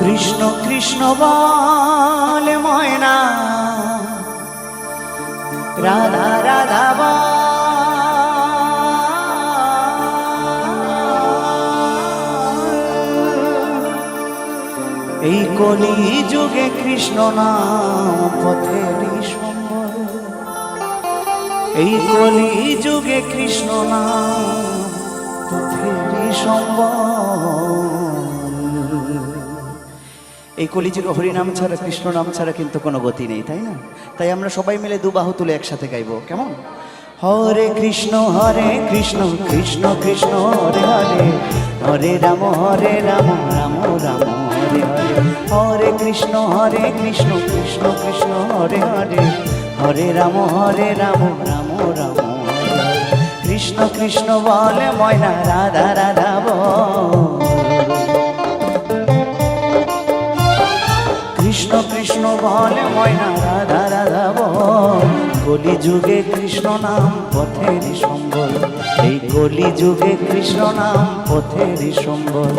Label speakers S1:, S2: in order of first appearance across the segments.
S1: কৃষ্ণ কৃষ্ণ বল ময়না রাধা রাধা এই কলি যুগে কৃষ্ণ নাম পথে এই কলি যুগে কৃষ্ণ নাম পথে সম্বল
S2: এই হরি হরিনাম ছাড়া কৃষ্ণ নাম ছাড়া কিন্তু কোনো গতি নেই তাই না তাই আমরা সবাই মিলে দুবাহু তুলে একসাথে গাইব কেমন
S1: হরে কৃষ্ণ হরে কৃষ্ণ কৃষ্ণ কৃষ্ণ হরে হরে হরে রাম হরে রাম রাম রাম হরে হরে হরে কৃষ্ণ হরে কৃষ্ণ কৃষ্ণ কৃষ্ণ হরে হরে হরে রাম হরে রাম রাম রাম কৃষ্ণ কৃষ্ণ বলে ময়না রাধা রাধা বল কৃষ্ণ কৃষ্ণ বলে ময়না রাধা রাধা বল কলি যুগে কৃষ্ণ নাম পথেরই সম্বল এই কলি যুগে কৃষ্ণ নাম পথেরই সম্বল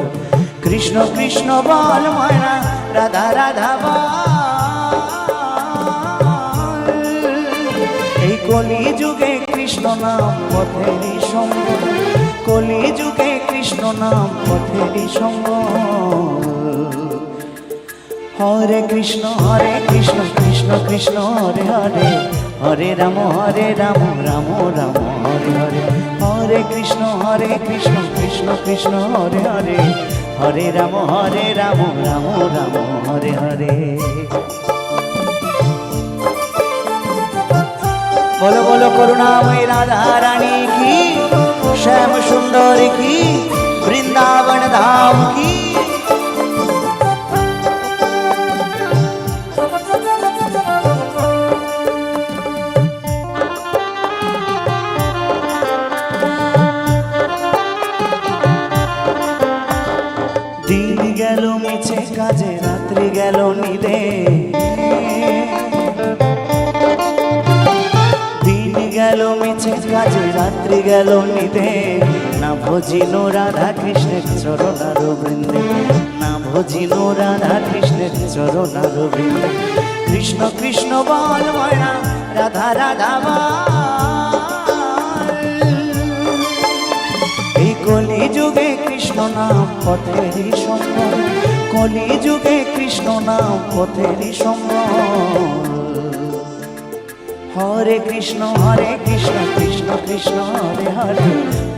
S1: কৃষ্ণ কৃষ্ণ বল ময়না রাধা রাধা বল এই কলি যুগে কৃষ্ণ নাম পথেরই সম্বল কলি যুগে কৃষ্ণ নাম পথেরই সম্বল হরে কৃষ্ণ হরে কৃষ্ণ কৃষ্ণ কৃষ্ণ হরে হরে হরে রাম হরে রাম রাম রাম হরে হরে হরে কৃষ্ণ হরে কৃষ্ণ কৃষ্ণ কৃষ্ণ হরে হরে হরে রাম হরে রাম রাম রাম হরে হরে বলো বলো করুণাময় রাধা রানী কি শ্যাম সুন্দর কি বৃন্দাবন ধাম কি গেছে কাজে রাত্রি গেল নিদে দিন গেল মিছে কাজে রাত্রি গেল নিদে না ভজিনো রাধা কৃষ্ণের চরণার বৃন্দে না ভজিনো রাধা কৃষ্ণের চরণার বৃন্দে কৃষ্ণ কৃষ্ণ বল রাধা রাধা এই কলি যুগে কৃষ্ণ নাম পথেরই সম্মান কলি যুগে কৃষ্ণ নাম পথেরই সম্মান হরে কৃষ্ণ হরে কৃষ্ণ কৃষ্ণ কৃষ্ণ হরে হরে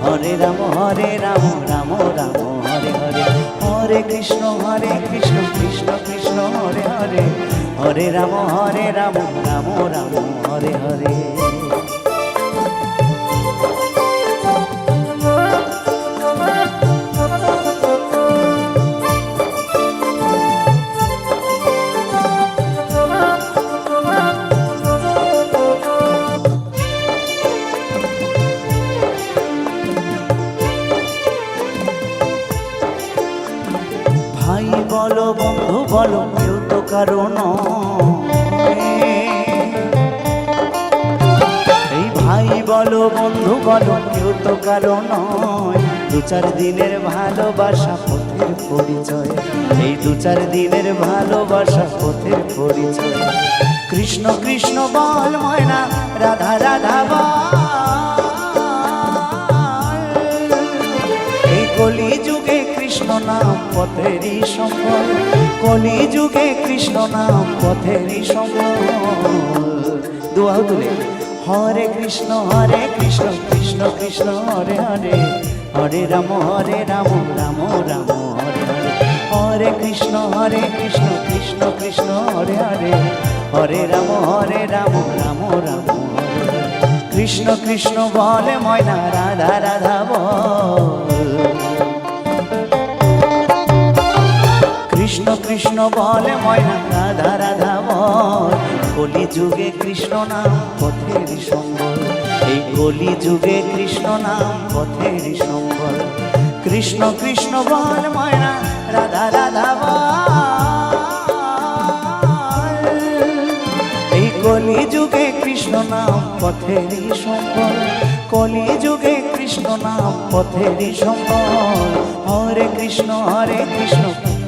S1: হরে রাম হরে রাম রাম রাম হরে হরে হরে কৃষ্ণ হরে কৃষ্ণ কৃষ্ণ কৃষ্ণ হরে হরে হরে রাম হরে রাম রাম রাম হরে হরে ভাই বলো বন্ধু বলো কেউ তো কারণ এই ভাই বলো বন্ধু বলো কেউ তো কারণ দু চার দিনের ভালোবাসা পথের পরিচয় এই দু চার দিনের ভালোবাসা পথের পরিচয় কৃষ্ণ কৃষ্ণ বল ময়না রাধা রাধা বল নাম পথেরই সম্বল কলি যুগে কৃষ্ণ নাম পথেরই সম্বল দুয়াল তুলে হরে কৃষ্ণ হরে কৃষ্ণ কৃষ্ণ কৃষ্ণ হরে হরে হরে রাম হরে রাম রাম রাম হরে হরে হরে কৃষ্ণ হরে কৃষ্ণ কৃষ্ণ কৃষ্ণ হরে হরে হরে রাম হরে রাম রাম রাম কৃষ্ণ কৃষ্ণ বলে ময়না রাধা রাধা বল কৃষ্ণ কৃষ্ণ বলে ময়না রাধা রাধা বল কলি যুগে কৃষ্ণ নাম পথের সম্বল এই কলি যুগে কৃষ্ণ নাম পথের সম্বল কৃষ্ণ কৃষ্ণ বল ময়না রাধা রাধা বল এই কলি যুগে কৃষ্ণ নাম পথের সম্বল কলি যুগে কৃষ্ণ নাম পথের সম্বল হরে কৃষ্ণ হরে কৃষ্ণ